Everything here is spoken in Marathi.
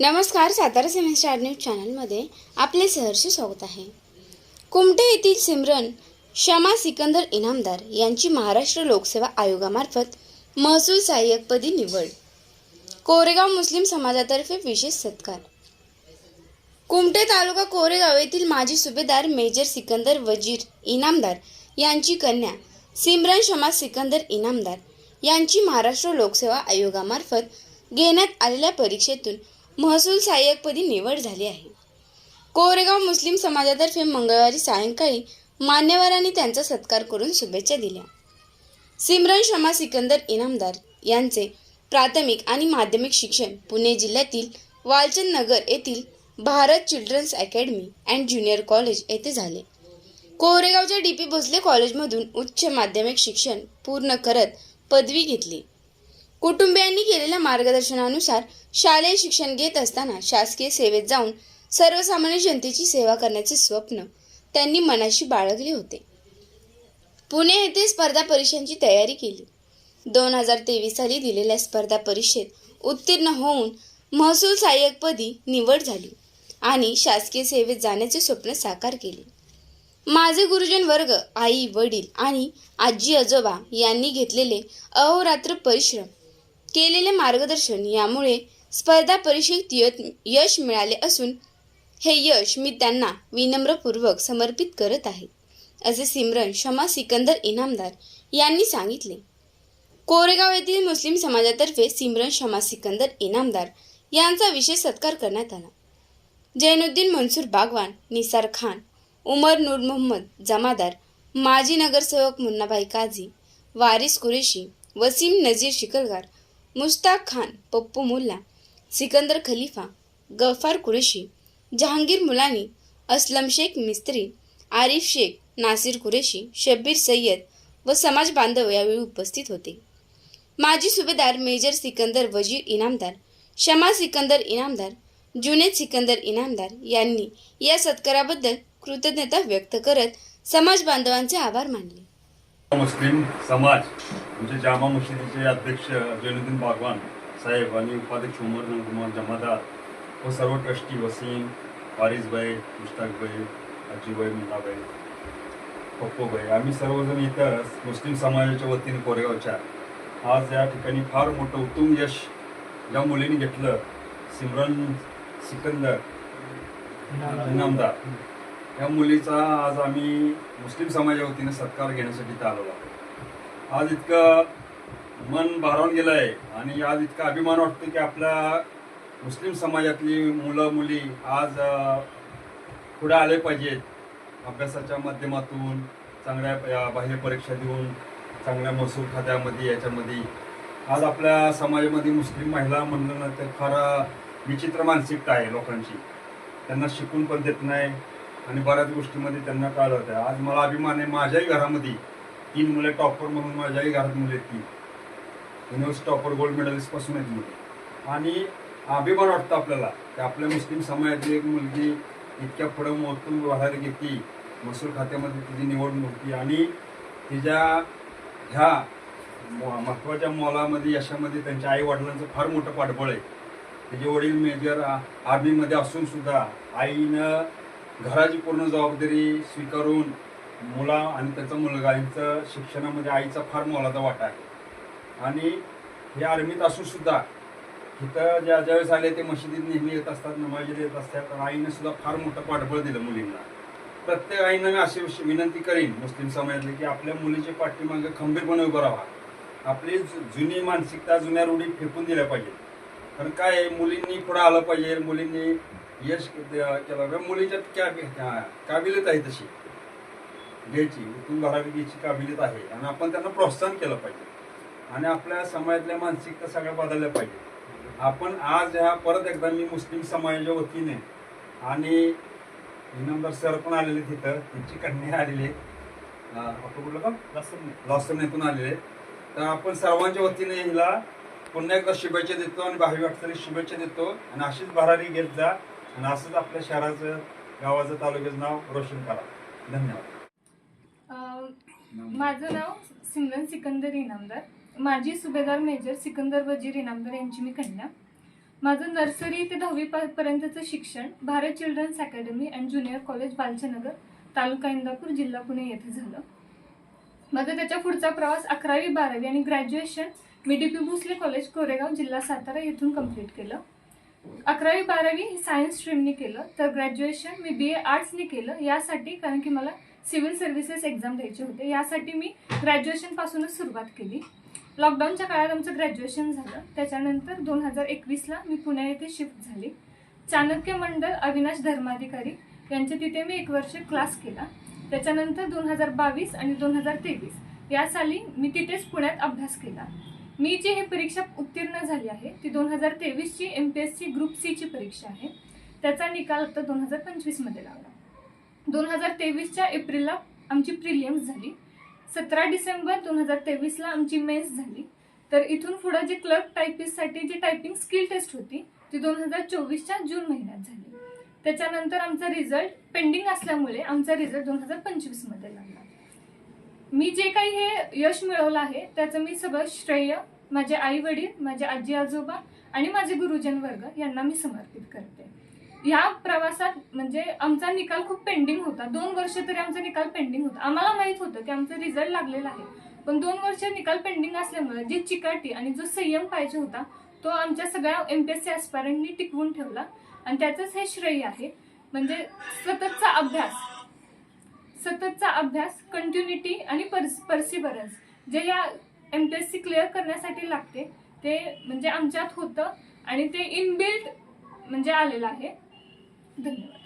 नमस्कार सातारा सेमेस्टार न्यूज चॅनलमध्ये आपले सहर्ष स्वागत आहे. कुमटे येथील सिमरन शमा सिकंदर इनामदार यांची महाराष्ट्र लोकसेवा आयोगामार्फत महसूल सहाय्यकपदी निवड. कोरेगाव मुस्लिम समाजातर्फे विशेष सत्कार. कुमटे तालुका कोरेगाव येथील माजी सुभेदार मेजर सिकंदर वजीर इनामदार यांची कन्या सिमरन शमा सिकंदर इनामदार यांची महाराष्ट्र लोकसेवा आयोगामार्फत घेण्यात आलेल्या परीक्षेतून महसूल सहाय्यकपदी निवड झाली आहे. कोरेगाव मुस्लिम समाजातर्फे मंगळवारी सायंकाळी मान्यवरांनी त्यांचा सत्कार करून शुभेच्छा दिल्या. सिमरन शमा सिकंदर इनामदार यांचे प्राथमिक आणि माध्यमिक शिक्षण पुणे जिल्ह्यातील वालचंद नगर येथील Bharat children's academy and junior college येथे झाले. कोरेगावच्या डी पी भोसले कॉलेजमधून उच्च माध्यमिक शिक्षण पूर्ण करत पदवी घेतली. कुटुंबियांनी केलेल्या मार्गदर्शनानुसार शालेय शिक्षण घेत असताना शासकीय सेवेत जाऊन सर्वसामान्य जनतेची सेवा करण्याचे स्वप्न त्यांनी मनाशी बाळगले होते. पुणे येथे स्पर्धा परीक्षांची तयारी केली. दोन हजार तेवीस साली दिलेल्या स्पर्धा परीक्षेत उत्तीर्ण होऊन महसूल सहाय्यकपदी निवड झाली आणि शासकीय सेवेत जाण्याचे स्वप्न साकार केले. माझे गुरुजन वर्ग आई वडील आणि आजी आजोबा यांनी घेतलेले अहोरात्र परिश्रम केलेले मार्गदर्शन यामुळे स्पर्धा परीक्षेत यश मिळाले असून हे यश मी त्यांना विनम्रपूर्वक समर्पित करत आहे असे सिमरन शमा सिकंदर इनामदार यांनी सांगितले. कोरेगाव येथील मुस्लिम समाजातर्फे सिमरन शमा सिकंदर इनामदार यांचा विशेष सत्कार करण्यात आला. जैनुद्दीन मनसूर बागवान निसार खान उमर नूर मोहम्मद जमादार माजी नगरसेवक मुन्नाभाई काझी वारिस कुरेशी वसीम नजीर शिकलगार मुश्ताक खान पप्पू मुल्ला सिकंदर खलिफा गफार कुरेशी जहांगीर मुलानी असलम शेख मिस्त्री आरिफ शेख नासिर कुरेशी शब्बीर सय्यद व समाज बांधव यावेळी उपस्थित होते. माजी सुभेदार मेजर सिकंदर वजीर इनामदार शमा सिकंदर इनामदार जुनेद सिकंदर इनामदार यांनी या सत्काराबद्दल कृतज्ञता व्यक्त करत समाज बांधवांचे आभार मानले. मुस्लिम समाज म्हणजे जामा मशिदीचे अध्यक्ष जैनुद्दीन बागवान साहेब आणि उपाध्यक्ष उमर कुमार जमादार व सर्व ट्रस्टी वसीम वारिसभाई मुश्ताकभाई आजीबाई मुलाबाई पप्पूबाई. आम्ही सर्वजण इतर मुस्लिम समाजाच्या वतीने कोरेगावच्या. आज या ठिकाणी फार मोठं उत्तम यश ज्या मुलीने घेतलं. सिमरन सिकंदर इनामदार. या मुलीचा आज आम्ही मुस्लिम समाजावतीने सत्कार घेण्यासाठी इथं आलेलो आहोत. आज इतकं मन भारावून गेलं आहे आणि आज इतका अभिमान वाटतो की आपल्या मुस्लिम समाजातली मुलं मुली आज पुढे आले पाहिजेत. अभ्यासाच्या माध्यमातून चांगल्या बाह्य परीक्षा देऊन चांगल्या महसूल खात्यामध्ये याच्यामध्ये. आज आपल्या समाजामध्ये मुस्लिम महिला म्हणलं ना तर फार विचित्र मानसिकता आहे लोकांची. त्यांना शिकून पण देत नाही आणि बऱ्याच गोष्टीमध्ये त्यांना कळलं होतं. आज मला अभिमान आहे माझ्याही घरामध्ये तीन मुले टॉपर म्हणून माझ्याही घरात मुले आहेत युनिव्हर्सिटी टॉपर गोल्ड मेडलिस्टपासून आहेत मुली. आणि अभिमान वाटतो आपल्याला की आपल्या मुस्लिम समाजातली एक मुलगी इतक्या पुढं मोतून बाहेर घेतली महसूल खात्यामध्ये तिची निवड होती आणि तिच्या ह्या म- महत्त्वाच्या मोलामध्ये यशामध्ये त्यांच्या आई वडिलांचं फार मोठं पाठबळ आहे. तिचे वडील मेजर आर्मीमध्ये असून सुद्धा आईनं घराची पूर्ण जबाबदारी स्वीकारून मुला आणि त्याचा मुलगा यांचं शिक्षणामध्ये आईचा फार मोलाचा वाटा आहे. आणि हे आर्मीत असून सुद्धा इथं ज्या ज्यावेळेस आले ते मशिदीत नेहमी येत असतात नमाजीला येत असतात. तर आईनं सुद्धा फार मोठं पाठबळ दिलं मुलींना. प्रत्येक आईनं मी अशी विनंती करीन मुस्लिम समाजातले की आपल्या मुलीचे पाठीमागे खंबीरपणे उभं राहा. आपली जु- जुनी मानसिकता जुन्या रूढी फेकून दिल्या पाहिजे. कारण काय आहे, मुलींनी पुढं आलं पाहिजे. मुलींनी यश केलं मुलीच्यात क्या काबिलियत आहे तशी. घ्यायची उतून भरावी घ्यायची काबिलियत आहे. आणि आपण त्यांना प्रोत्साहन केलं पाहिजे. आणि आपल्या समाजातल्या मानसिकता सगळ्या बदलल्या पाहिजे. आपण आज ह्या परत एकदा मी मुस्लिम समाजाच्या वतीने आणि इनामदार सर पण आलेले तिथं त्यांची कन्या आलेली आपलं कुठलं का लॉसन येथून आलेले तर आपण सर्वांच्या वतीने हिला पुन्हा एकदा शुभेच्छा देतो आणि भावी वाटचाली शुभेच्छा देतो. आणि अशीच भरारी घेत जा आणि असंच आपल्या शहराचं गावाचं तालुक्याचं नाव रोशन करा. धन्यवाद. माझं नाव सिमरन सिकंदर इनामदार. माजी सुभेदार मेजर सिकंदर वजीर इनामदार यांची मी कन्या माझं नर्सरी ते दहावी पर्यंतचं शिक्षण Bharat children's academy and junior college Walchandnagar taluka Indapur जिल्हा पुणे येथे झालं. माझा त्याच्या पुढचा प्रवास अकरावी बारावी आणि ग्रॅज्युएशन मी D P Bhosale college Koregaon जिल्हा सातारा येथून कंप्लीट केलं. अकरावी बारावी सायन्स स्ट्रीमने केलं तर ग्रॅज्युएशन मी बी ए आर्ट्सने केलं यासाठी कारण की मला सिव्हिल सर्व्हिसेस एक्झाम द्यायचे होते यासाठी मी ग्रॅज्युएशनपासूनच सुरुवात केली. लॉकडाऊनच्या काळात आमचं ग्रॅज्युएशन झालं. त्याच्यानंतर दोन हजार एकवीसला मी पुणे येथे शिफ्ट झाली. चाणक्य मंडळ अविनाश धर्माधिकारी यांच्या तिथे मी एक वर्ष क्लास केला. त्याच्यानंतर दोन हजार बावीस आणि दोन हजार तेवीस या साली मी तिथेच पुण्यात अभ्यास केला. मी जी ही परीक्षा उत्तीर्ण झाली आहे ती दोन हजार तेवीसची M P S C group सीची परीक्षा आहे. त्याचा निकाल आता दोन हजार पंचवीसमध्ये लागला दोन हजार तेवीसच्या एप्रिलला आमची प्रिलियम्स झाली. सतरा डिसेंबर दोन हजार तेवीसला आमची मेन्स झाली. तर इथून पुढं जी क्लर्क टायपिस्टसाठी जी टायपिंग स्किल टेस्ट होती ती दोन हजार चोवीसच्या जून महिन्यात झाली. त्याच्यानंतर आमचा रिझल्ट पेंडिंग असल्यामुळे आमचा रिझल्ट दोन हजार पंचवीसमध्ये लागला. मी जे काही हे यश मिळवलं आहे त्याचं मी सगळं श्रेय माझे आई वडील माझे आजी आजोबा आणि माझे गुरुजन वर्ग यांना मी समर्पित करते. ह्या प्रवासात म्हणजे आमचा निकाल खूप पेंडिंग होता. दोन वर्ष तरी आमचा निकाल पेंडिंग होता. आम्हाला माहीत होतं की आमचा रिझल्ट लागलेला आहे. पण दोन वर्ष निकाल पेंडिंग असल्यामुळे जी चिकाटी आणि जो संयम पाहिजे होता तो आमच्या सगळ्या एम पी एस सी ॲस्पायरंटनी टिकवून ठेवला. आणि त्याचंच हे श्रेय आहे. म्हणजे सततचा अभ्यास सततचा अभ्यास कंटिन्युटी आणि पर्स पर्सिबरन्स जे या M P S C clear करण्यासाठी लागते ते म्हणजे आमच्यात होतं आणि ते इनबिल्ट म्हणजे आलेलं आहे. धन्यवाद.